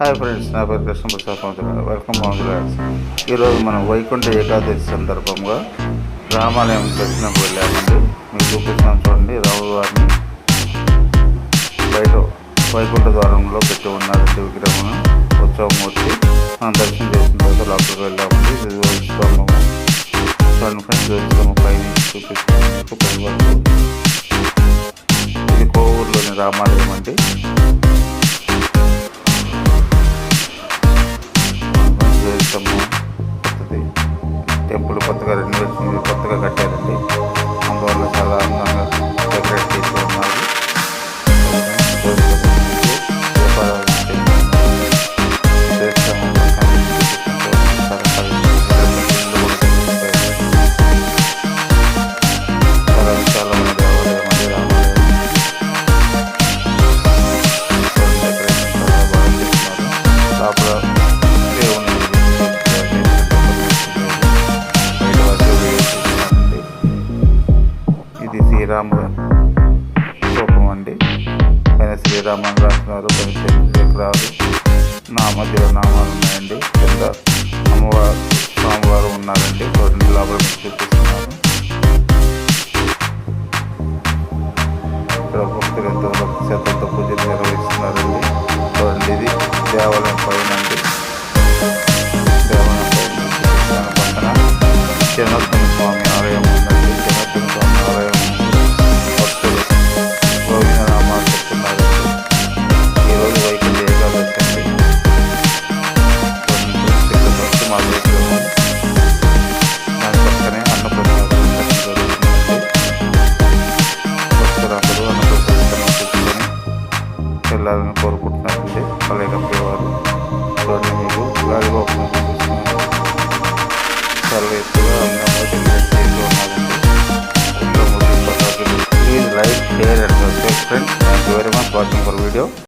Hi friends నా పేరు Krishna Prasad Pantulu. Welcome పంతులాడ్స్ ఈరోజు మనం వైకుంఠ ఏకాదశి సందర్భంగా రామాలయం దర్శనంకి వెళ్ళామండి. మీకు చూపిస్తున్నాను చూడండి. రాముల వారిని బయట వైకుంఠ ద్వారంలో పెట్టి ఉన్నారండి విగ్రహం ఉత్సవమూర్తి. మనం దర్శనం చేసిన తర్వాత లోపలికి వెళ్ళామండి ఇది ధ్వజస్తంభము చూడండి ఫ్రెండ్స్ ధ్వజస్తంభం పైన చూపిస్తున్నాను మీకు పై వరకు. ఇది కోవూరులోని రామాలయం అండి. టెంపుల్ కొత్తగా రెండు కొత్తగా కట్టారండి. అందువల్ల చాలా అందంగా డెకరేట్ చేసి ఉన్నారు. ఇది రూపం అండి పైన శ్రీరామని రాస్తున్నారు పైన చంద్రశేఖరాలు నామ మధ్యలో ఉన్నాయండి. కింద అమ్మవారు స్వామివారు ఉన్నారండి. చూడండి లోపల చూపిస్తున్నారు. ఇక్కడ భక్తులు ఎంతో భక్తి శ్రద్ధలతో పూజలు నిర్వహిస్తున్నారండి. చూడండి ఇది దేవాలయం పైన అండి. దేవాలయం పైన పక్కన. చిన్న స్వామి ఆలయం. వెళ్ళాలని కోరుకుంటున్నారండి పల్లెకప్పేవారు చూడండి మీకు గాలిగోపురం చూపిస్తున్నాను చాలా ఎక్కువగా please like share and subscribe friends thank you very much watching for video